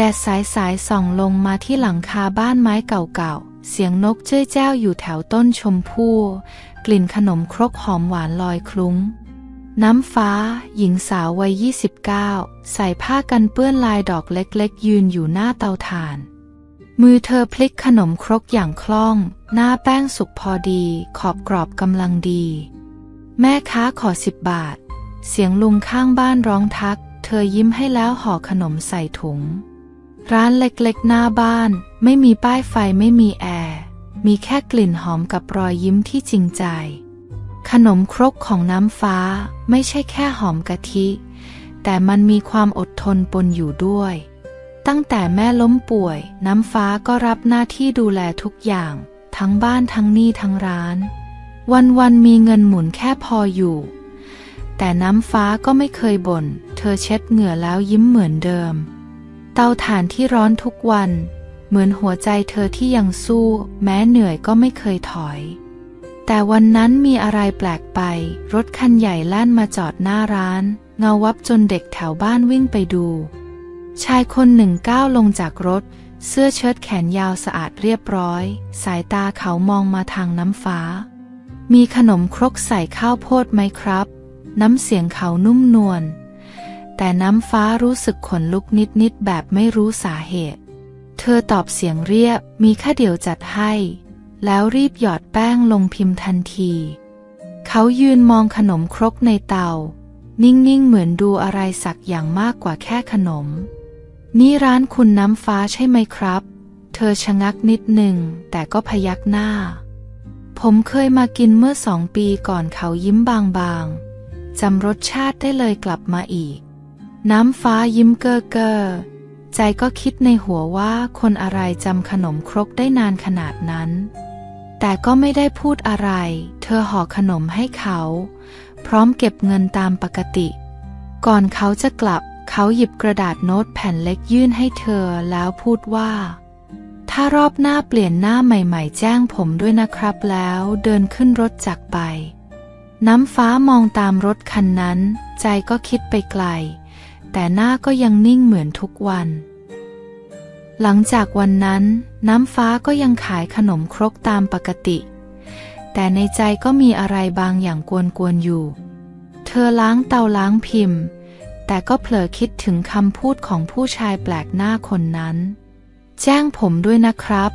แดดสายสายส่องลงมาที่หลังคาบ้านไม้เก่าๆ เสียงนกเจ้ยแจ้วอยู่แถวต้นชมพู่ กลิ่นขนมครกหอมหวานลอยคลุ้ง น้ำฟ้า หญิงสาววัย 29 ใส่ผ้ากันเปื้อนลายดอกเล็กๆ ยืนอยู่หน้าเตาถ่าน มือเธอพลิกขนมครกอย่างคล่อง หน้าแป้งสุกพอดี ขอบกรอบกำลังดี แม่ค้าขอสิบบาท เสียงลุงข้างบ้านร้องทัก เธอยิ้มให้แล้วห่อขนมใส่ถุง ร้านเล็กๆ หน้าบ้าน ไม่มีป้ายไฟไม่มีแอร์มีแค่กลิ่นหอมกับรอยยิ้มที่จริงใจ ขนมครกของน้ำฟ้าไม่ใช่แค่หอมกะทิ แต่มันมีความอดทนปนอยู่ด้วย ตั้งแต่แม่ล้มป่วย น้ำฟ้าก็รับหน้าที่ดูแลทุกอย่าง ทั้งบ้านทั้งหนี้ทั้งร้าน วันๆมีเงินหมุนแค่พออยู่ แต่น้ำฟ้าก็ไม่เคยบน่น เธอเช็ดเหงื่อแล้วยิ้มเหมือนเดิม เตาถ่านที่ร้อนทุกวัน เหมือนหัวใจเธอที่ยังสู้ แม้เหนื่อยก็ไม่เคยถอย แต่วันนั้นมีอะไรแปลกไป รถคันใหญ่แล่นมาจอดหน้าร้าน เงาวับจนเด็กแถวบ้านวิ่งไปดู ชายคนหนึ่งก้าวลงจากรถ เสื้อเชิ้ตแขนยาวสะอาดเรียบร้อย สายตาเขามองมาทางน้ำฟ้า มีขนมครกใส่ข้าวโพดไหมครับ น้ำเสียงเขานุ่มนวล แต่น้ำฟ้ารู้สึกขนลุกนิดๆแบบไม่รู้สาเหตุ เธอตอบเสียงเรียบมีแค่เดี๋ยวจัดให้ แล้วรีบหยอดแป้งลงพิมพ์ทันที เขายืนมองขนมครกในเตา นิ่งๆเหมือนดูอะไรสักอย่างมากกว่าแค่ขนม นี่ร้านคุณน้ำฟ้าใช่ไหมครับ เธอชะงักนิดหนึ่งแต่ก็พยักหน้า ผมเคยมากินเมื่อสองปีก่อนเขายิ้มบางๆจำรสชาติได้เลยกลับมาอีก น้ำฟ้ายิ้มเก้อเก้อใจก็คิดในหัวว่าคนอะไรจำขนมครกได้นานขนาดนั้น แต่ก็ไม่ได้พูดอะไร เธอห่อขนมให้เขา พร้อมเก็บเงินตามปกติ ก่อนเขาจะกลับ เขาหยิบกระดาษโน้ตแผ่นเล็กยื่นให้เธอแล้วพูดว่า ถ้ารอบหน้าเปลี่ยนหน้าใหม่ ๆ แจ้งผมด้วยนะครับแล้วเดินขึ้นรถจากไป น้ำฟ้ามองตามรถคันนั้น ใจก็คิดไปไกล แต่หน้าก็ยังนิ่งเหมือนทุกวัน หลังจากวันนั้น น้ำฟ้าก็ยังขายขนมครกตามปกติ แต่ในใจก็มีอะไรบางอย่างกวนๆอยู่ เธอล้างเตาล้างพิมพ์ แต่ก็เผลอคิดถึงคำพูดของผู้ชายแปลกหน้าคนนั้น แจ้งผมด้วยนะครับ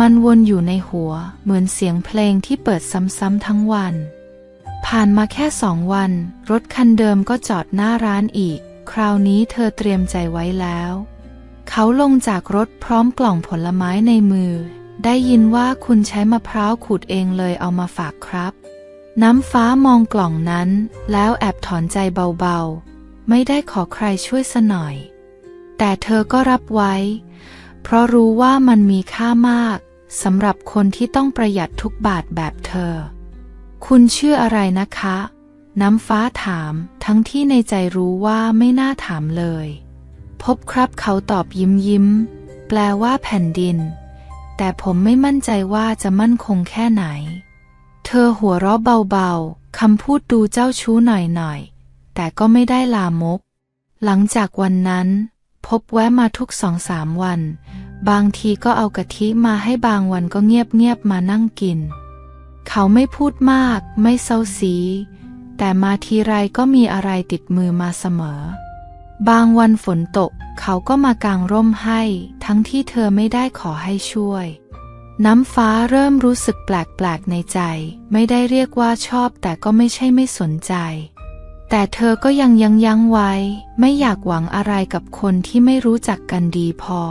มันวนอยู่ในหัว เหมือนเสียงเพลงที่เปิดซ้ำๆทั้งวันผ่านมาแค่สองวัน รถคันเดิมก็จอดหน้าร้านอีก คราวนี้เธอเตรียมใจไว้แล้ว เขาลงจากรถพร้อมกล่องผลไม้ในมือ ได้ยินว่าคุณใช้มะพร้าวขูดเองเลยเอามาฝากครับ น้ำฟ้ามองกล่องนั้น แล้วแอบถอนใจเบาๆ ไม่ได้ขอใครช่วยสหน่อย แต่เธอก็รับไว้ เพราะรู้ว่ามันมีค่ามากสำหรับคนที่ต้องประหยัดทุกบาทแบบเธอ คุณชื่ออะไรนะคะ น้ำฟ้าถามทั้งที่ในใจรู้ว่าไม่น่าถามเลย พบครับเขาตอบยิ้มยิ้ม แปลว่าแผ่นดิน แต่ผมไม่มั่นใจว่าจะมั่นคงแค่ไหน เธอหัวเราะเบาๆคำพูดดูเจ้าชู้หน่อยๆ แต่ก็ไม่ได้ลามก หลังจากวันนั้น พบแวะมาทุกสองสามวัน บางทีก็เอากะทิมาให้บางวันก็เงียบๆมานั่งกิน เขาไม่พูดมาก ไม่เซาซี แต่มาทีไรก็มีอะไรติดมือมาเสมอ บางวันฝนตก เขาก็มากางร่มให้ ทั้งที่เธอไม่ได้ขอให้ช่วย น้ำฟ้าเริ่มรู้สึกแปลกๆในใจ ไม่ได้เรียกว่าชอบแต่ก็ไม่ใช่ไม่สนใจ แต่เธอก็ยังยังยั้งไว้ ไม่อยากหวังอะไรกับคนที่ไม่รู้จักกันดีพอ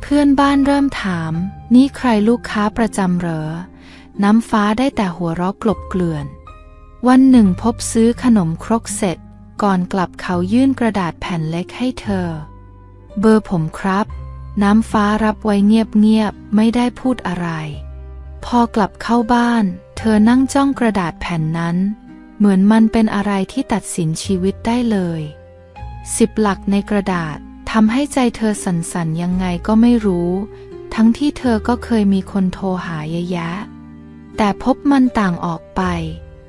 เพื่อนบ้านเริ่มถาม นี่ใครลูกค้าประจำเหรอ น้ำฟ้าได้แต่หัวเราะกลบเกลื่อน วันหนึ่งพบซื้อขนมครกเสร็จ ก่อนกลับเขายื่นกระดาษแผ่นเล็กให้เธอ เบอร์ผมครับ น้ำฟ้ารับไว้เงียบๆ ไม่ได้พูดอะไร พอกลับเข้าบ้าน เธอนั่งจ้องกระดาษแผ่นนั้น เหมือนมันเป็นอะไรที่ตัดสินชีวิตได้เลยสิบหลักในกระดาษทำให้ใจเธอสั่นๆยังไงก็ไม่รู้ ทั้งที่เธอก็เคยมีคนโทรหาเยอะแยะ แต่พบมันต่างออกไป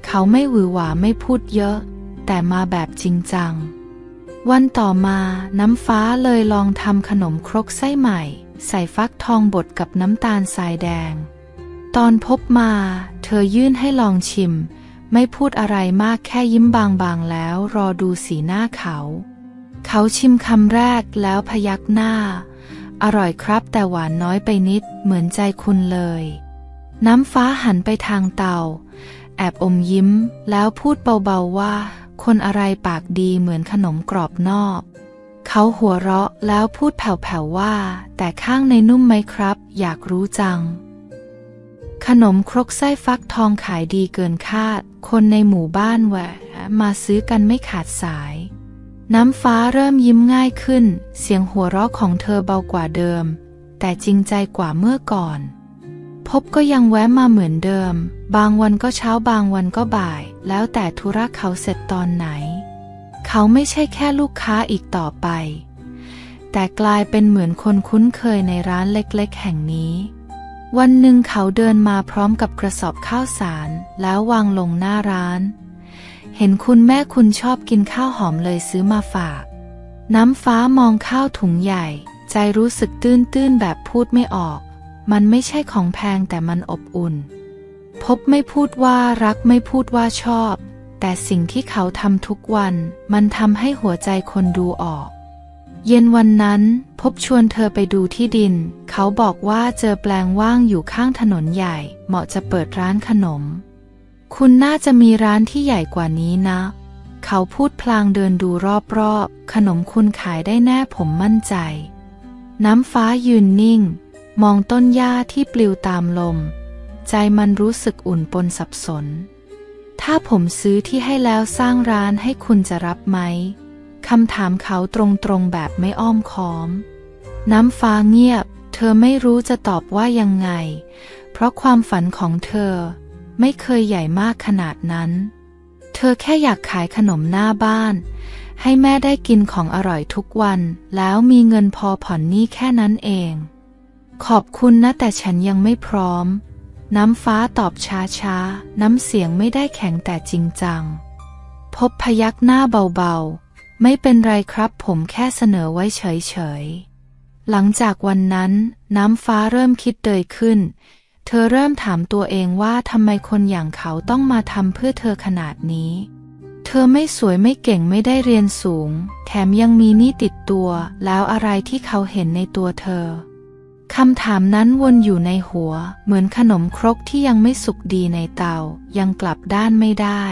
เขาไม่หวือหวาไม่พูดเยอะ แต่มาแบบจริงจัง วันต่อมาน้ำฟ้าเลยลองทำขนมครกไส้ใหม่ ใส่ฟักทองบดกับน้ำตาลทรายแดง ตอนพบมา เธอยื่นให้ลองชิม ไม่พูดอะไรมากแค่ยิ้มบางๆแล้วรอดูสีหน้าเขา เขาชิมคำแรกแล้วพยักหน้า อร่อยครับแต่หวานน้อยไปนิดเหมือนใจคุณเลย น้ำฟ้าหันไปทางเตา แอบอมยิ้ม แล้วพูดเบาๆว่า คนอะไรปากดีเหมือนขนมกรอบนอก เขาหัวเราะแล้วพูดแผ่วๆว่า แต่ข้างในนุ่มไหมครับ อยากรู้จัง ขนมครกไส้ฟักทองขายดีเกินคาด คนในหมู่บ้านแหวะมาซื้อกันไม่ขาดสาย น้ำฟ้าเริ่มยิ้มง่ายขึ้น เสียงหัวเราะของเธอเบากว่าเดิม แต่จริงใจกว่าเมื่อก่อน พบก็ยังแวะมาเหมือนเดิม บางวันก็เช้าบางวันก็บ่าย แล้วแต่ธุระเขาเสร็จตอนไหน เขาไม่ใช่แค่ลูกค้าอีกต่อไป แต่กลายเป็นเหมือนคนคุ้นเคยในร้านเล็กๆ แห่งนี้ วันหนึ่งเขาเดินมาพร้อมกับกระสอบข้าวสาร แล้ววางลงหน้าร้าน เห็นคุณแม่คุณชอบกินข้าวหอมเลยซื้อมาฝาก น้ำฟ้ามองข้าวถุงใหญ่ ใจรู้สึกตื้นๆแบบพูดไม่ออก มันไม่ใช่ของแพงแต่มันอบอุ่น พบไม่พูดว่ารักไม่พูดว่าชอบ แต่สิ่งที่เขาทำทุกวัน มันทำให้หัวใจคนดูออก เย็นวันนั้นพบชวนเธอไปดูที่ดิน เขาบอกว่าเจอแปลงว่างอยู่ข้างถนนใหญ่ เหมาะจะเปิดร้านขนม คุณน่าจะมีร้านที่ใหญ่กว่านี้นะ เขาพูดพลางเดินดูรอบๆ ขนมคุณขายได้แน่ผมมั่นใจ น้ำฟ้ายืนนิ่ง มองต้นหญ้าที่ปลิวตามลม ใจมันรู้สึกอุ่นปนสับสน ถ้าผมซื้อที่ให้แล้วสร้างร้านให้คุณจะรับไหมคำถามเขาตรงๆแบบไม่อ้อมค้อม น้ำฟ้าเงียบ เธอไม่รู้จะตอบว่ายังไง เพราะความฝันของเธอไม่เคยใหญ่มากขนาดนั้น เธอแค่อยากขายขนมหน้าบ้าน ให้แม่ได้กินของอร่อยทุกวัน แล้วมีเงินพอผ่อนหนี้แค่นั้นเอง ขอบคุณนะแต่ฉันยังไม่พร้อม น้ำฟ้าตอบช้าๆ น้ำเสียงไม่ได้แข็งแต่จริงจัง พบพยักหน้าเบาๆ ไม่เป็นไรครับผมแค่เสนอไว้เฉยๆ หลังจากวันนั้น น้ำฟ้าเริ่มคิดเดยขึ้น เธอเริ่มถามตัวเองว่าทำไมคนอย่างเขาต้องมาทำเพื่อเธอขนาดนี้ เธอไม่สวยไม่เก่งไม่ได้เรียนสูง แถมยังมีหนี้ติดตัว แล้วอะไรที่เขาเห็นในตัวเธอ คำถามนั้นวนอยู่ในหัว เหมือนขนมครกที่ยังไม่สุกดีในเตา ยังกลับด้านไม่ได้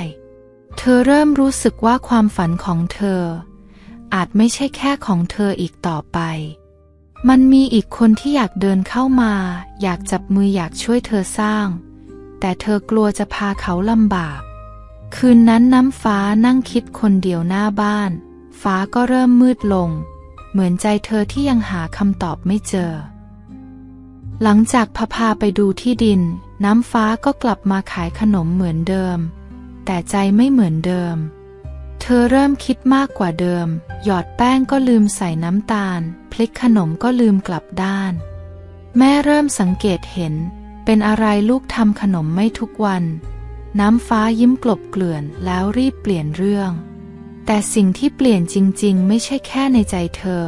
เธอเริ่มรู้สึกว่าความฝันของเธอ อาจไม่ใช่แค่ของเธออีกต่อไป มันมีอีกคนที่อยากเดินเข้ามา อยากจับมืออยากช่วยเธอสร้าง แต่เธอกลัวจะพาเขาลำบาก คืนนั้นน้ำฟ้านั่งคิดคนเดียวหน้าบ้าน ฟ้าก็เริ่มมืดลง เหมือนใจเธอที่ยังหาคำตอบไม่เจอ หลังจากพาพาไปดูที่ดิน น้ำฟ้าก็กลับมาขายขนมเหมือนเดิม แต่ใจไม่เหมือนเดิม เธอเริ่มคิดมากกว่าเดิม หยอดแป้งก็ลืมใส่น้ำตาล พลิกขนมก็ลืมกลับด้าน แม่เริ่มสังเกตเห็น เป็นอะไรลูกทำขนมไม่ทุกวัน น้ำฟ้ายิ้มกลบเกลื่อนแล้วรีบเปลี่ยนเรื่อง แต่สิ่งที่เปลี่ยนจริง ๆ ไม่ใช่แค่ในใจเธอ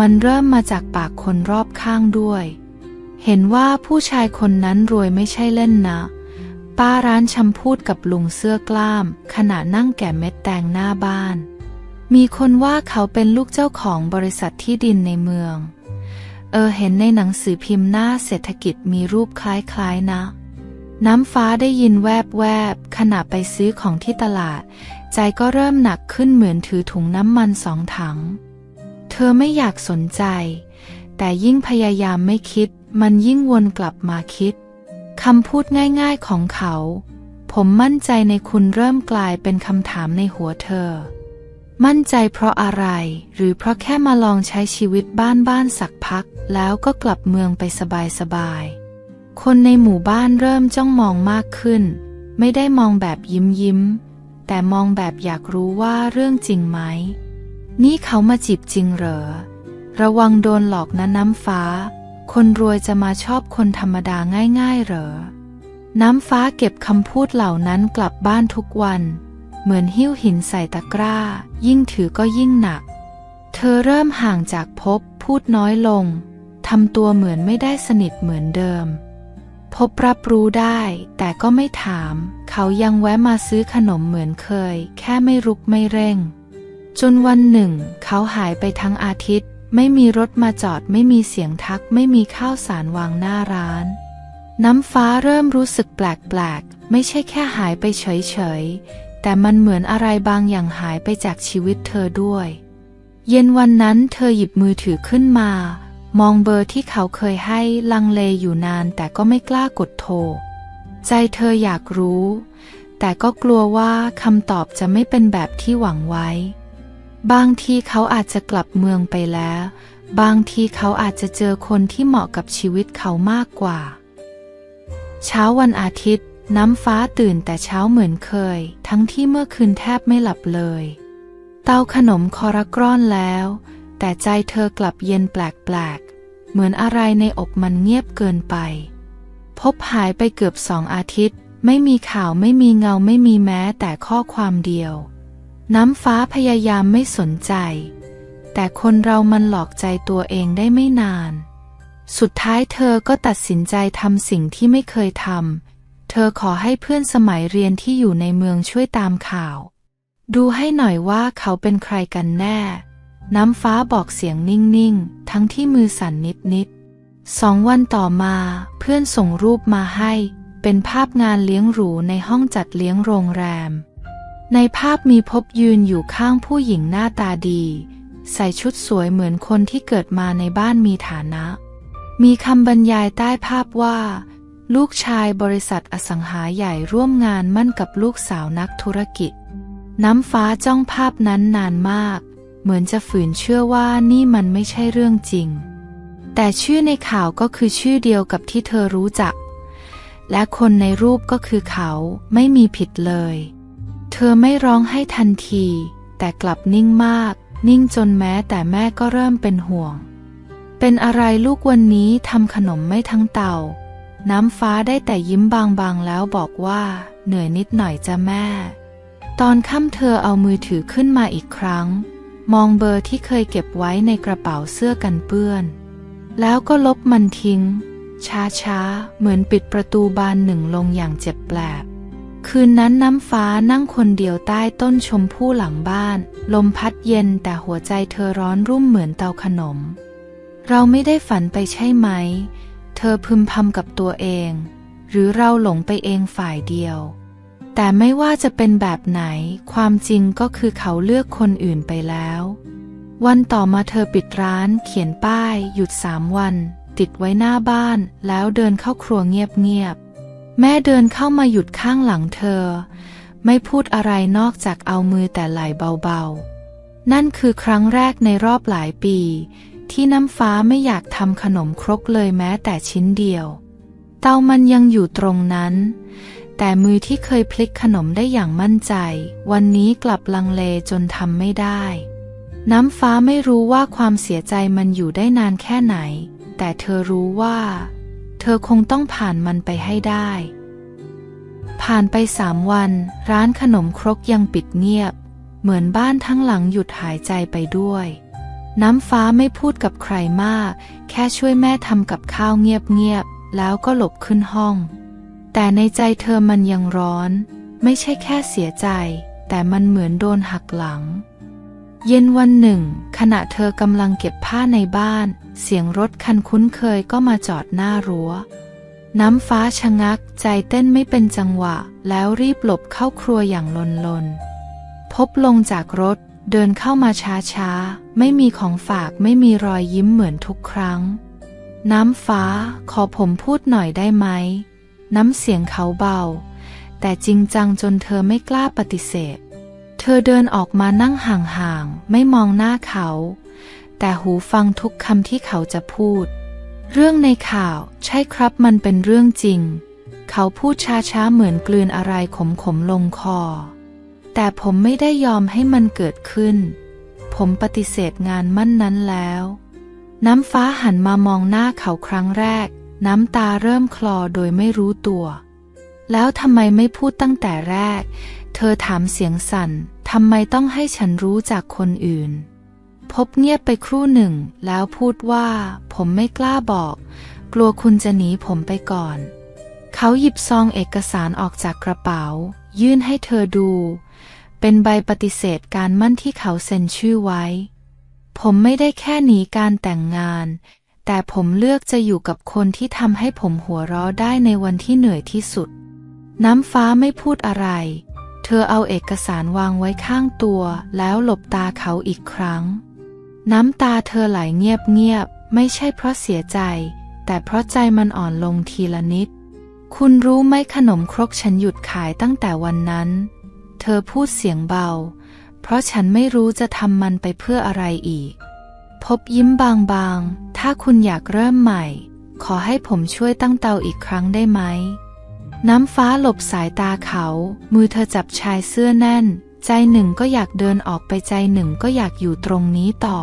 มันเริ่มมาจากปากคนรอบข้างด้วย เห็นว่าผู้ชายคนนั้นรวยไม่ใช่เล่นนะ ป้าร้านชำพูดกับลุงเสื้อกล้าม ขณะนั่งแก่เม็ดแตงหน้าบ้าน มีคนว่าเขาเป็นลูกเจ้าของบริษัทที่ดินในเมือง เออเห็นในหนังสือพิมพ์หน้าเศรษฐกิจมีรูปคล้ายๆนะ น้ำฟ้าได้ยินแวบแวบๆขณะไปซื้อของที่ตลาด ใจก็เริ่มหนักขึ้นเหมือนถือถุงน้ำมันสองถัง เธอไม่อยากสนใจ แต่ยิ่งพยายามไม่คิด มันยิ่งวนกลับมาคิดคำพูดง่ายๆของเขา ผมมั่นใจในคุณเริ่มกลายเป็นคำถามในหัวเธอ มั่นใจเพราะอะไร หรือเพราะแค่มาลองใช้ชีวิตบ้านๆสักพัก แล้วก็กลับเมืองไปสบายๆ คนในหมู่บ้านเริ่มจ้องมองมากขึ้น ไม่ได้มองแบบยิ้มยิ้มๆแต่มองแบบอยากรู้ว่าเรื่องจริงไหม นี่เขามาจีบจริงเหรอ ระวังโดนหลอกนะน้ำฟ้า คนรวยจะมาชอบคนธรรมดาง่ายๆเหรอ น้ำฟ้าเก็บคำพูดเหล่านั้นกลับบ้านทุกวัน เหมือนหิ้วหินใส่ตะกร้า ยิ่งถือก็ยิ่งหนัก เธอเริ่มห่างจากพบ พูดน้อยลง ทำตัวเหมือนไม่ได้สนิทเหมือนเดิม พบรับรู้ได้ แต่ก็ไม่ถาม เขายังแวะมาซื้อขนมเหมือนเคย แค่ไม่รุกไม่เร่ง จนวันหนึ่ง เขาหายไปทั้งอาทิตย์ ไม่มีรถมาจอดไม่มีเสียงทักไม่มีข้าวสารวางหน้าร้าน น้ำฟ้าเริ่มรู้สึกแปลกๆ ไม่ใช่แค่หายไปเฉยๆ แต่มันเหมือนอะไรบางอย่างหายไปจากชีวิตเธอด้วย เย็นวันนั้นเธอหยิบมือถือขึ้นมา มองเบอร์ที่เขาเคยให้ลังเลอยู่นานแต่ก็ไม่กล้ากดโทร ใจเธออยากรู้ แต่ก็กลัวว่าคำตอบจะไม่เป็นแบบที่หวังไว้ บางทีเขาอาจจะกลับเมืองไปแล้ว บางทีเขาอาจจะเจอคนที่เหมาะกับชีวิตเขามากกว่า เช้าวันอาทิตย์ น้ำฟ้าตื่นแต่เช้าเหมือนเคย ทั้งที่เมื่อคืนแทบไม่หลับเลย เตาขนมคอรักร่อนแล้ว แต่ใจเธอกลับเย็นแปลกๆ เหมือนอะไรในอกมันเงียบเกินไป พบหายไปเกือบสองอาทิตย์ ไม่มีข่าวไม่มีเงาไม่มีแม้แต่ข้อความเดียว น้ำฟ้าพยายามไม่สนใจ แต่คนเรามันหลอกใจตัวเองได้ไม่นาน สุดท้ายเธอก็ตัดสินใจทำสิ่งที่ไม่เคยทำ เธอขอให้เพื่อนสมัยเรียนที่อยู่ในเมืองช่วยตามข่าว ดูให้หน่อยว่าเขาเป็นใครกันแน่ น้ำฟ้าบอกเสียงนิ่งๆ ทั้งที่มือสั่นนิดๆ สองวันต่อมาเพื่อนส่งรูปมาให้ เป็นภาพงานเลี้ยงหรูในห้องจัดเลี้ยงโรงแรม ในภาพมีพบยืนอยู่ข้างผู้หญิงหน้าตาดี ใส่ชุดสวยเหมือนคนที่เกิดมาในบ้านมีฐานะ มีคำบรรยายใต้ภาพว่า ลูกชายบริษัทอสังหาใหญ่ร่วมงานมั่นกับลูกสาวนักธุรกิจ น้ำฟ้าจ้องภาพนั้นนานมาก เหมือนจะฝืนเชื่อว่านี่มันไม่ใช่เรื่องจริง แต่ชื่อในข่าวก็คือชื่อเดียวกับที่เธอรู้จัก และคนในรูปก็คือเขาไม่มีผิดเลย เธอไม่ร้องให้ทันที แต่กลับนิ่งมาก นิ่งจนแม้แต่แม่ก็เริ่มเป็นห่วง เป็นอะไรลูกวันนี้ทำขนมไม่ทั้งเตา น้ำฟ้าได้แต่ยิ้มบางๆแล้วบอกว่า เหนื่อยนิดหน่อยจ้ะแม่ ตอนค่ำเธอเอามือถือขึ้นมาอีกครั้ง มองเบอร์ที่เคยเก็บไว้ในกระเป๋าเสื้อกันเปื้อน แล้วก็ลบมันทิ้ง ช้าๆ เหมือนปิดประตูบานหนึ่งลงอย่างเจ็บแปลบ คืนนั้นน้ำฟ้านั่งคนเดียวใต้ต้นชมพู่หลังบ้าน ลมพัดเย็นแต่หัวใจเธอร้อนรุ่มเหมือนเตาขนม เราไม่ได้ฝันไปใช่ไหม เธอพึมพำกับตัวเอง หรือเราหลงไปเองฝ่ายเดียว แต่ไม่ว่าจะเป็นแบบไหน ความจริงก็คือเขาเลือกคนอื่นไปแล้ว วันต่อมาเธอปิดร้านเขียนป้าย หยุดสามวัน ติดไว้หน้าบ้าน แล้วเดินเข้าครัวเงียบ แม่เดินเข้ามาหยุดข้างหลังเธอ ไม่พูดอะไรนอกจากเอามือแต่ไหลเบาๆ นั่นคือครั้งแรกในรอบหลายปี ที่น้ำฟ้าไม่อยากทำขนมครกเลยแม้แต่ชิ้นเดียว เตามันยังอยู่ตรงนั้น แต่มือที่เคยพลิกขนมได้อย่างมั่นใจ วันนี้กลับลังเลจนทำไม่ได้ น้ำฟ้าไม่รู้ว่าความเสียใจมันอยู่ได้นานแค่ไหน แต่เธอรู้ว่า เธอคงต้องผ่านมันไปให้ได้ ผ่านไปสามวัน ร้านขนมครกยังปิดเงียบ เหมือนบ้านทั้งหลังหยุดหายใจไปด้วย น้ำฟ้าไม่พูดกับใครมาก แค่ช่วยแม่ทำกับข้าวเงียบๆ แล้วก็หลบขึ้นห้อง แต่ในใจเธอมันยังร้อน ไม่ใช่แค่เสียใจ แต่มันเหมือนโดนหักหลัง เย็นวันหนึ่ง ขณะเธอกำลังเก็บผ้าในบ้าน เสียงรถคันคุ้นเคยก็มาจอดหน้ารั้ว น้ำฟ้าชะงัก ใจเต้นไม่เป็นจังหวะ แล้วรีบหลบเข้าครัวอย่างลนลน พบลงจากรถ เดินเข้ามาช้าๆ ไม่มีของฝากไม่มีรอยยิ้มเหมือนทุกครั้ง น้ำฟ้าขอผมพูดหน่อยได้ไหม น้ำเสียงเขาเบา แต่จริงจังจนเธอไม่กล้าปฏิเสธ เธอเดินออกมานั่งห่างๆ ไม่มองหน้าเขา แต่หูฟังทุกคำที่เขาจะพูด เรื่องในข่าวใช่ครับมันเป็นเรื่องจริง เขาพูดช้าๆ เหมือนกลืนอะไรขมๆ ลงคอ แต่ผมไม่ได้ยอมให้มันเกิดขึ้น ผมปฏิเสธงานมั่นนั้นแล้ว น้ำฟ้าหันมามองหน้าเขาครั้งแรก น้ำตาเริ่มคลอโดยไม่รู้ตัว แล้วทำไมไม่พูดตั้งแต่แรก เธอถามเสียงสั่น ทำไมต้องให้ฉันรู้จากคนอื่น พบเงียบไปครู่หนึ่ง แล้วพูดว่า ผมไม่กล้าบอก กลัวคุณจะหนีผมไปก่อน เขาหยิบซองเอกสารออกจากกระเป๋า ยื่นให้เธอดู เป็นใบปฏิเสธการมั่นที่เขาเซ็นชื่อไว้ ผมไม่ได้แค่หนีการแต่งงาน แต่ผมเลือกจะอยู่กับคนที่ทำให้ผมหัวเราะได้ในวันที่เหนื่อยที่สุด น้ำฟ้าไม่พูดอะไร เธอเอาเอกสารวางไว้ข้างตัว แล้วหลบตาเขาอีกครั้ง น้ำตาเธอไหลเงียบๆ ไม่ใช่เพราะเสียใจ แต่เพราะใจมันอ่อนลงทีละนิด คุณรู้ไหมขนมครกฉันหยุดขายตั้งแต่วันนั้น เธอพูดเสียงเบา เพราะฉันไม่รู้จะทำมันไปเพื่ออะไรอีก พบยิ้มบางๆ ถ้าคุณอยากเริ่มใหม่ ขอให้ผมช่วยตั้งเตาอีกครั้งได้ไหม น้ำฟ้าหลบสายตาเขา มือเธอจับชายเสื้อแน่น ใจหนึ่งก็อยากเดินออกไปใจหนึ่งก็อยากอยู่ตรงนี้ต่อ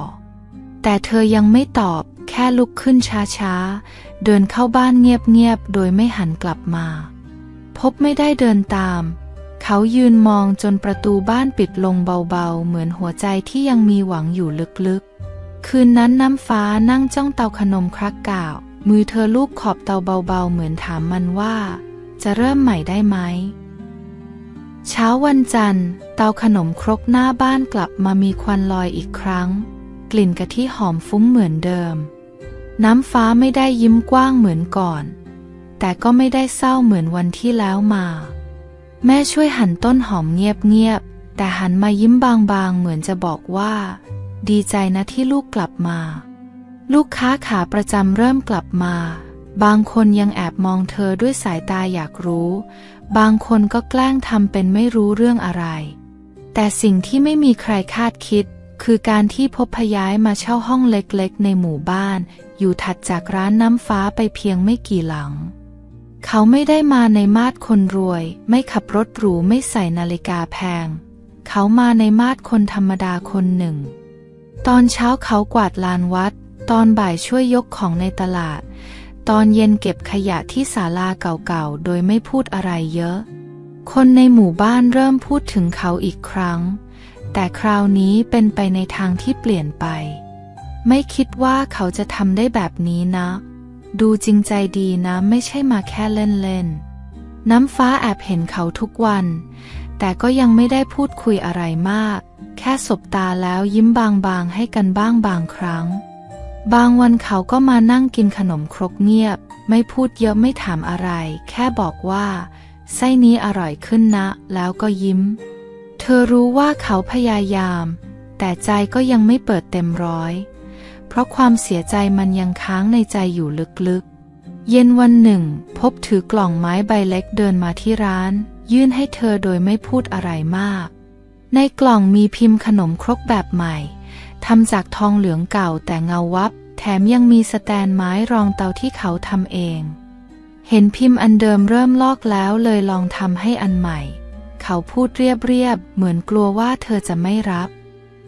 แต่เธอยังไม่ตอบ แค่ลุกขึ้นช้าๆ เดินเข้าบ้านเงียบๆ โดยไม่หันกลับมา พบไม่ได้เดินตาม เขายืนมองจนประตูบ้านปิดลงเบาๆ เหมือนหัวใจที่ยังมีหวังอยู่ลึกๆ คืนนั้นน้ำฟ้านั่งจ้องเตาขนมครักก่าว มือเธอลูบขอบเตาเบาๆ เหมือนถามมันว่า จะเริ่มใหม่ได้ไหม เช้าวันจันทร์ เตาขนมครกหน้าบ้านกลับมามีควันลอยอีกครั้ง กลิ่นกะทิหอมฟุ้งเหมือนเดิม น้ำฟ้าไม่ได้ยิ้มกว้างเหมือนก่อน แต่ก็ไม่ได้เศร้าเหมือนวันที่แล้วมา แม่ช่วยหันต้นหอมเงียบๆแต่หันมายิ้มบางๆ เหมือนจะบอกว่า ดีใจนะที่ลูกกลับมา ลูกค้าขาประจำเริ่มกลับมา บางคนยังแอบมองเธอด้วยสายตาอยากรู้ บางคนก็แกล้งทำเป็นไม่รู้เรื่องอะไร แต่สิ่งที่ไม่มีใครคาดคิด คือการที่พบพย้ายมาเช่าห้องเล็กๆ ในหมู่บ้าน อยู่ถัดจากร้านน้ำฟ้าไปเพียงไม่กี่หลัง เขาไม่ได้มาในมาดคนรวย ไม่ขับรถหรูไม่ใส่นาฬิกาแพง เขามาในมาดคนธรรมดาคนหนึ่ง ตอนเช้าเขากวาดลานวัด ตอนบ่ายช่วยยกของในตลาด ตอนเย็นเก็บขยะที่ศาลาเก่าๆ โดยไม่พูดอะไรเยอะ คนในหมู่บ้านเริ่มพูดถึงเขาอีกครั้ง แต่คราวนี้เป็นไปในทางที่เปลี่ยนไป ไม่คิดว่าเขาจะทำได้แบบนี้นะ ดูจริงใจดีนะไม่ใช่มาแค่เล่นๆ น้ำฟ้าแอบเห็นเขาทุกวัน แต่ก็ยังไม่ได้พูดคุยอะไรมาก แค่สบตาแล้วยิ้มบางๆให้กันบ้างบางครั้ง บางวันเขาก็มานั่งกินขนมครกเงียบ ไม่พูดเยอะไม่ถามอะไร แค่บอกว่า ไส้นี้อร่อยขึ้นนะ แล้วก็ยิ้ม เธอรู้ว่าเขาพยายาม แต่ใจก็ยังไม่เปิดเต็มร้อย เพราะความเสียใจมันยังค้างในใจอยู่ลึกๆ เย็นวันหนึ่ง พบถือกล่องไม้ใบเล็กเดินมาที่ร้าน ยื่นให้เธอโดยไม่พูดอะไรมาก ในกล่องมีพิมพ์ขนมครกแบบใหม่ ทำจากทองเหลืองเก่าแต่เงาวับ แถมยังมีสแตนไม้รองเตาที่เขาทำเอง เห็นพิมพ์อันเดิมเริ่มลอกแล้วเลยลองทำให้อันใหม่ เขาพูดเรียบๆ เหมือนกลัวว่าเธอจะไม่รับ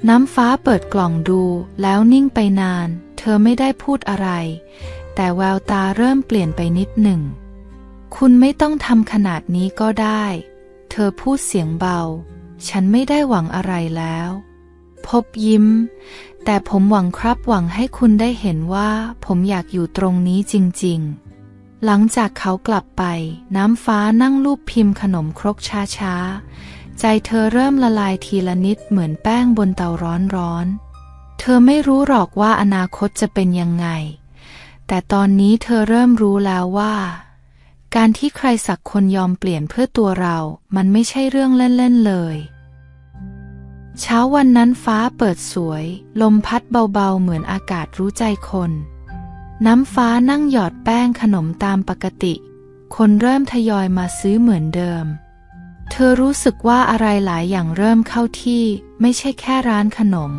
น้ำฟ้าเปิดกล่องดูแล้วนิ่งไปนาน เธอไม่ได้พูดอะไร แต่แววตาเริ่มเปลี่ยนไปนิดหนึ่ง คุณไม่ต้องทำขนาดนี้ก็ได้ เธอพูดเสียงเบา ฉันไม่ได้หวังอะไรแล้ว พบยิ้ม แต่ผมหวังครับหวังให้คุณได้เห็นว่า ผมอยากอยู่ตรงนี้จริงๆ หลังจากเขากลับไป น้ำฟ้านั่งลูบพิมพ์ขนมครกช้าๆ ใจเธอเริ่มละลายทีละนิดเหมือนแป้งบนเตาร้อนๆ เธอไม่รู้หรอกว่าอนาคตจะเป็นยังไง แต่ตอนนี้เธอเริ่มรู้แล้วว่าการที่ใครสักคนยอมเปลี่ยนเพื่อตัวเรา มันไม่ใช่เรื่องเล่น ๆ เลย เช้าวันนั้นฟ้าเปิดสวย ลมพัดเบาๆ เหมือนอากาศรู้ใจคน น้ำฟ้านั่งหยอดแป้งขนมตามปกติ คนเริ่มทยอยมาซื้อเหมือนเดิม เธอรู้สึกว่าอะไรหลายอย่างเริ่มเข้าที่ไม่ใช่แค่ร้านขนม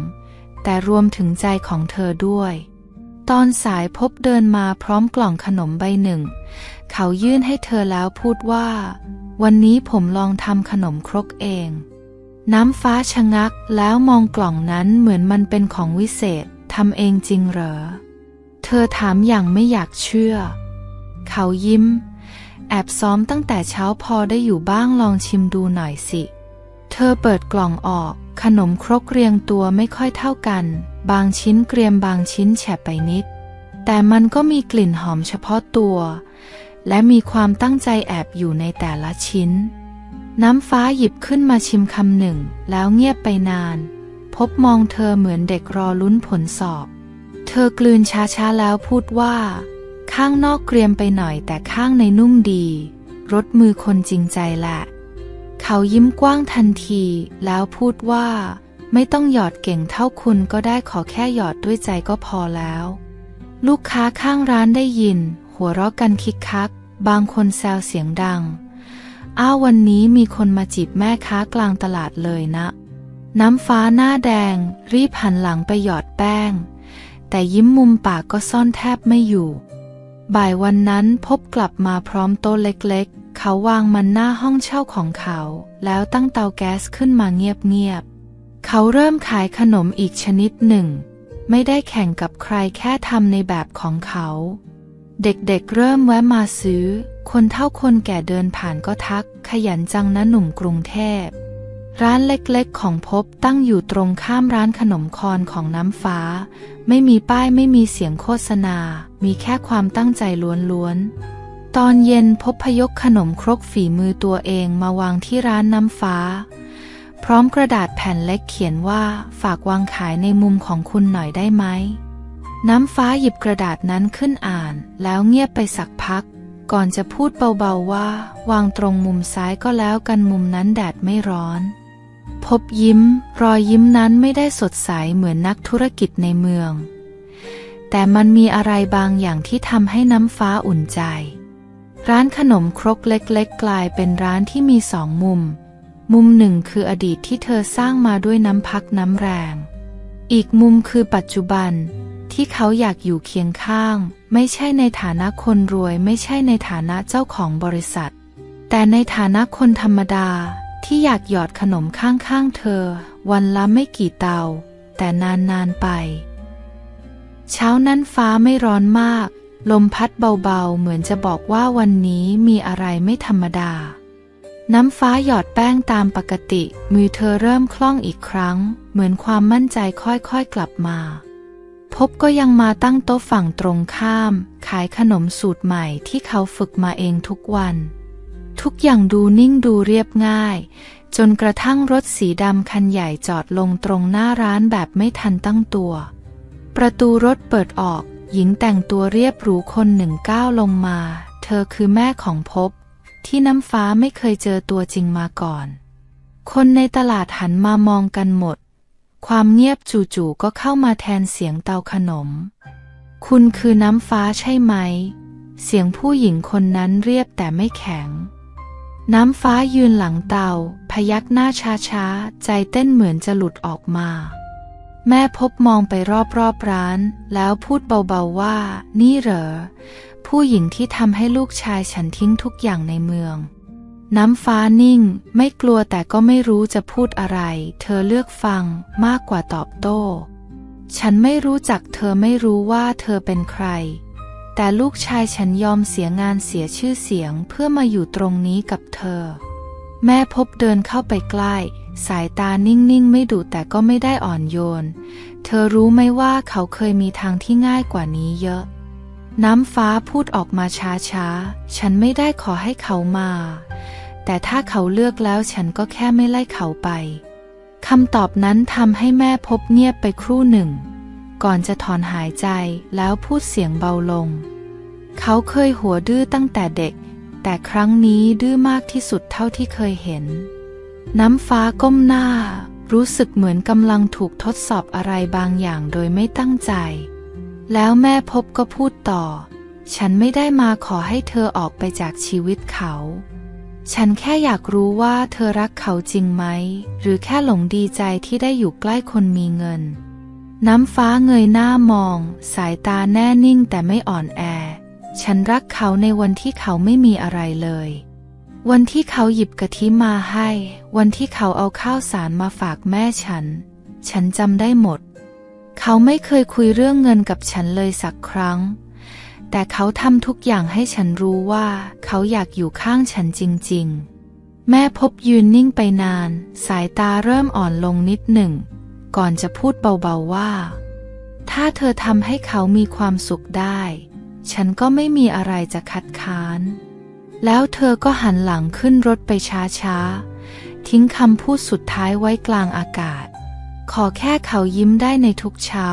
แต่รวมถึงใจของเธอด้วย ตอนสายพบเดินมาพร้อมกล่องขนมใบหนึ่ง เขายื่นให้เธอแล้วพูดว่า วันนี้ผมลองทำขนมครกเอง น้ำฟ้าชะงักแล้วมองกล่องนั้นเหมือนมันเป็นของวิเศษทำเองจริงเหรอ เธอถามอย่างไม่อยากเชื่อ เขายิ้ม แอบซ้อมตั้งแต่เช้าพอได้อยู่บ้างลองชิมดูหน่อยสิ เธอเปิดกล่องออก ขนมครกเรียงตัวไม่ค่อยเท่ากัน บางชิ้นเกรียมบางชิ้นแฉะไปนิด แต่มันก็มีกลิ่นหอมเฉพาะตัว และมีความตั้งใจแอบอยู่ในแต่ละชิ้น น้ำฟ้าหยิบขึ้นมาชิมคำหนึ่ง แล้วเงียบไปนาน พบมองเธอเหมือนเด็กรอลุ้นผลสอบ เธอกลืนช้าๆแล้วพูดว่า ข้างนอกเกรียมไปหน่อยแต่ข้างในนุ่มดีรสมือคนจริงใจแหละ เขายิ้มกว้างทันทีแล้วพูดว่า ไม่ต้องหยอดเก่งเท่าคุณก็ได้ขอแค่หยอดด้วยใจก็พอแล้ว ลูกค้าข้างร้านได้ยิน หัวเราะกันคิกคัก บางคนแซวเสียงดัง อ้าววันนี้มีคนมาจีบแม่ค้ากลางตลาดเลยนะ น้ำฟ้าหน้าแดง รีบหันหลังไปหยอดแป้ง แต่ยิ้มมุมปากก็ซ่อนแทบไม่อยู่ บ่ายวันนั้นพบกลับมาพร้อมโต๊ะเล็กๆ เขาวางมันหน้าห้องเช่าของเขา แล้วตั้งเตาแก๊สขึ้นมาเงียบๆ เขาเริ่มขายขนมอีกชนิดหนึ่ง ไม่ได้แข่งกับใครแค่ทำในแบบของเขา เด็กๆเริ่มแวะมาซื้อ คนเท่าคนแก่เดินผ่านก็ทัก ขยันจังนะหนุ่มกรุงเทพ ร้านเล็กๆของพบตั้งอยู่ตรงข้ามร้านขนมคอนของน้ำฟ้า ไม่มีป้ายไม่มีเสียงโฆษณา มีแค่ความตั้งใจล้วนๆ ตอนเย็นพบพยกขนมครกฝีมือตัวเองมาวางที่ร้านน้ำฟ้า พร้อมกระดาษแผ่นเล็กเขียนว่าฝากวางขายในมุมของคุณหน่อยได้ไหม น้ำฟ้าหยิบกระดาษนั้นขึ้นอ่านแล้วเงียบไปสักพัก ก่อนจะพูดเบาๆว่า วางตรงมุมซ้ายก็แล้วกันมุมนั้นแดดไม่ร้อน พบยิ้ม รอยยิ้มนั้นไม่ได้สดใสเหมือนนักธุรกิจในเมือง แต่มันมีอะไรบางอย่างที่ทำให้น้ำฟ้าอุ่นใจ ร้านขนมครกเล็กๆ กลายเป็นร้านที่มีสองมุม มุมหนึ่งคืออดีตที่เธอสร้างมาด้วยน้ำพักน้ำแรง อีกมุมคือปัจจุบัน ที่เขาอยากอยู่เคียงข้าง ไม่ใช่ในฐานะคนรวย ไม่ใช่ในฐานะเจ้าของบริษัท แต่ในฐานะคนธรรมดาที่อยากหยอดขนมข้างๆเธอ วันละไม่กี่เตา แต่นานๆไป เช้านั้นฟ้าไม่ร้อนมาก ลมพัดเบาๆ เหมือนจะบอกว่าวันนี้มีอะไรไม่ธรรมดา น้ำฟ้าหยอดแป้งตามปกติ มือเธอเริ่มคล่องอีกครั้ง เหมือนความมั่นใจค่อยๆกลับมา บก็ยังมาตั้งโต๊ะฝั่งตรงข้าม ขายขนมสูตรใหม่ที่เขาฝึกมาเองทุกวัน ทุกอย่างดูนิ่งดูเรียบง่าย จนกระทั่งรถสีดำคันใหญ่จอดลงตรงหน้าร้านแบบไม่ทันตั้งตัว ประตูรถเปิดออก หญิงแต่งตัวเรียบหรูคนหนึ่งก้าวลงมา เธอคือแม่ของพบ ที่น้ำฟ้าไม่เคยเจอตัวจริงมาก่อน คนในตลาดหันมามองกันหมด ความเงียบจู่ๆก็เข้ามาแทนเสียงเตาขนม คุณคือน้ำฟ้าใช่ไหม เสียงผู้หญิงคนนั้นเรียบแต่ไม่แข็ง น้ำฟ้ายืนหลังเตา พยักหน้าช้าๆ ใจเต้นเหมือนจะหลุดออกมา แม่พบมองไปรอบๆรร้าน แล้วพูดเบาๆว่า นี่เหรอ ผู้หญิงที่ทำให้ลูกชายฉันทิ้งทุกอย่างในเมือง น้ำฟ้านิ่ง ไม่กลัวแต่ก็ไม่รู้จะพูดอะไร เธอเลือกฟังมากกว่าตอบโต้ ฉันไม่รู้จักเธอไม่รู้ว่าเธอเป็นใคร แต่ลูกชายฉันยอมเสียงานเสียชื่อเสียงเพื่อมาอยู่ตรงนี้กับเธอ แม่พบเดินเข้าไปใกล้ สายตานิ่งๆ ไม่ดุแต่ก็ไม่ได้อ่อนโยน เธอรู้ไหมว่าเขาเคยมีทางที่ง่ายกว่านี้เยอะน้ำฟ้าพูดออกมาช้าๆ ฉันไม่ได้ขอให้เขามา แต่ถ้าเขาเลือกแล้วฉันก็แค่ไม่ไล่เขาไป คำตอบนั้นทำให้แม่พบเงียบไปครู่หนึ่ง ก่อนจะถอนหายใจแล้วพูดเสียงเบาลง เขาเคยหัวดื้อตั้งแต่เด็ก แต่ครั้งนี้ดื้อมากที่สุดเท่าที่เคยเห็น น้ำฟ้าก้มหน้า รู้สึกเหมือนกำลังถูกทดสอบอะไรบางอย่างโดยไม่ตั้งใจ แล้วแม่พบก็พูดต่อ ฉันไม่ได้มาขอให้เธอออกไปจากชีวิตเขา ฉันแค่อยากรู้ว่าเธอรักเขาจริงไหม หรือแค่หลงดีใจที่ได้อยู่ใกล้คนมีเงิน น้ำฟ้าเงยหน้ามอง สายตาแน่นิ่งแต่ไม่อ่อนแอ ฉันรักเขาในวันที่เขาไม่มีอะไรเลย วันที่เขาหยิบกะทิมาให้ วันที่เขาเอาข้าวสารมาฝากแม่ฉัน ฉันจำได้หมด เขาไม่เคยคุยเรื่องเงินกับฉันเลยสักครั้ง แต่เขาทำทุกอย่างให้ฉันรู้ว่าเขาอยากอยู่ข้างฉันจริง ๆ แม่พบยืนนิ่งไปนาน สายตาเริ่มอ่อนลงนิดหนึ่ง ก่อนจะพูดเบาๆว่า ถ้าเธอทำให้เขามีความสุขได้ ฉันก็ไม่มีอะไรจะคัดค้าน แล้วเธอก็หันหลังขึ้นรถไปช้าๆ ทิ้งคำพูดสุดท้ายไว้กลางอากาศ ขอแค่เขายิ้มได้ในทุกเช้า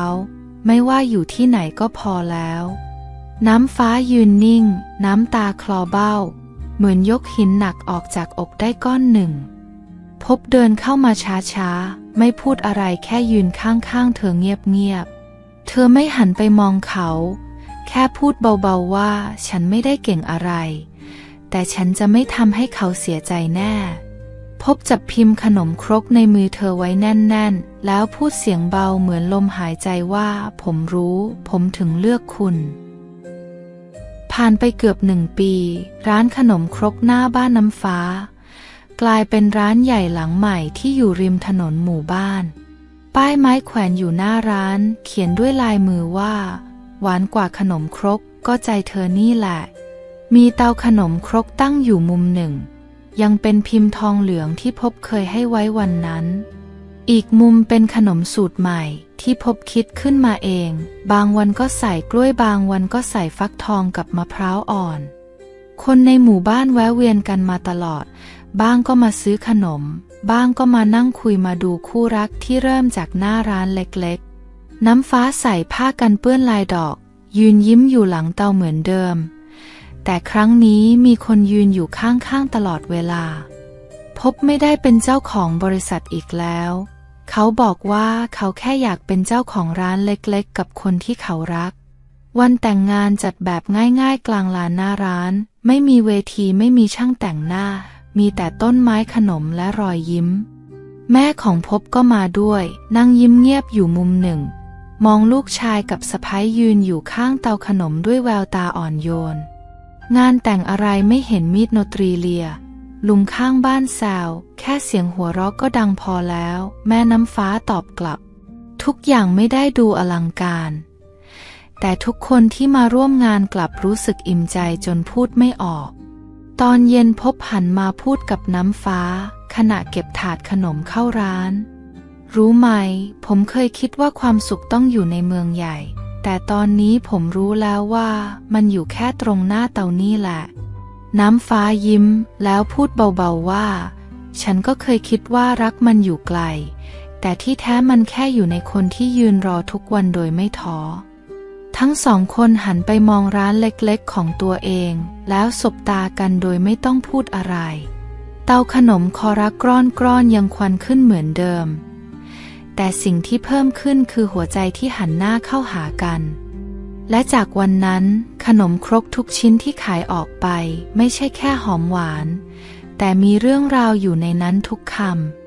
ไม่ว่าอยู่ที่ไหนก็พอแล้ว น้ำฟ้ายืนนิ่ง น้ำตาคลอเบ้า เหมือนยกหินหนักออกจากอกได้ก้อนหนึ่ง พบเดินเข้ามาช้าๆ ไม่พูดอะไรแค่ยืนข้างๆ เธอเงียบๆ เธอไม่หันไปมองเขา แค่พูดเบาๆว่าฉันไม่ได้เก่งอะไร แต่ฉันจะไม่ทำให้เขาเสียใจแน่ พบจับพิมพ์ขนมครกในมือเธอไว้แน่นๆ แล้วพูดเสียงเบาเหมือนลมหายใจว่า ผมรู้ ผมถึงเลือกคุณ ผ่านไปเกือบหนึ่งปี ร้านขนมครกหน้าบ้านน้ำฟ้า กลายเป็นร้านใหญ่หลังใหม่ที่อยู่ริมถนนหมู่บ้าน ป้ายไม้แขวนอยู่หน้าร้าน เขียนด้วยลายมือว่า หวานกว่าขนมครกก็ใจเธอนี่แหละ มีเตาขนมครกตั้งอยู่มุมหนึ่ง ยังเป็นพิมพ์ทองเหลืองที่พบเคยให้ไว้วันนั้น อีกมุมเป็นขนมสูตรใหม่ที่พบคิดขึ้นมาเอง บางวันก็ใส่กล้วยบางวันก็ใส่ฟักทองกับมะพร้าวอ่อน คนในหมู่บ้านแวะเวียนกันมาตลอด บ้างก็มาซื้อขนม บ้างก็มานั่งคุยมาดูคู่รักที่เริ่มจากหน้าร้านเล็กๆ น้ำฟ้าใส่ผ้ากันเปื้อนลายดอก ยืนยิ้มอยู่หลังเตาเหมือนเดิม แต่ครั้งนี้มีคนยืนอยู่ข้างๆตลอดเวลา พบไม่ได้เป็นเจ้าของบริษัทอีกแล้ว เขาบอกว่าเขาแค่อยากเป็นเจ้าของร้านเล็กๆ กับคนที่เขารัก วันแต่งงานจัดแบบง่ายๆ กลางลานหน้าร้าน ไม่มีเวทีไม่มีช่างแต่งหน้า มีแต่ต้นไม้ขนมและรอยยิ้ม แม่ของพบก็มาด้วย นั่งยิ้มเงียบอยู่มุมหนึ่ง มองลูกชายกับสะพ้ายยืนอยู่ข้างเตาขนมด้วยแววตาอ่อนโยน งานแต่งอะไรไม่เห็นมีดโนตรีเลีย ลุงข้างบ้านแซวแค่เสียงหัวเราะก็ดังพอแล้ว แม่น้ำฟ้าตอบกลับ ทุกอย่างไม่ได้ดูอลังการ แต่ทุกคนที่มาร่วมงานกลับรู้สึกอิ่มใจจนพูดไม่ออก ตอนเย็นพบหันมาพูดกับน้ำฟ้า ขณะเก็บถาดขนมเข้าร้าน รู้ไหม ผมเคยคิดว่าความสุขต้องอยู่ในเมืองใหญ่ แต่ตอนนี้ผมรู้แล้วว่ามันอยู่แค่ตรงหน้าเตานี่แหละ น้ำฟ้ายิ้มแล้วพูดเบาๆว่า ฉันก็เคยคิดว่ารักมันอยู่ไกล แต่ที่แท้มันแค่อยู่ในคนที่ยืนรอทุกวันโดยไม่ท้อ ทั้งสองคนหันไปมองร้านเล็กๆของตัวเอง แล้วสบตากันโดยไม่ต้องพูดอะไร เตาขนมคอรักกร้อนกร้อนยังควันขึ้นเหมือนเดิม แต่สิ่งที่เพิ่มขึ้นคือหัวใจที่หันหน้าเข้าหากัน และจากวันนั้นขนมครกทุกชิ้นที่ขายออกไป ไม่ใช่แค่หอมหวาน แต่มีเรื่องราวอยู่ในนั้นทุกคำ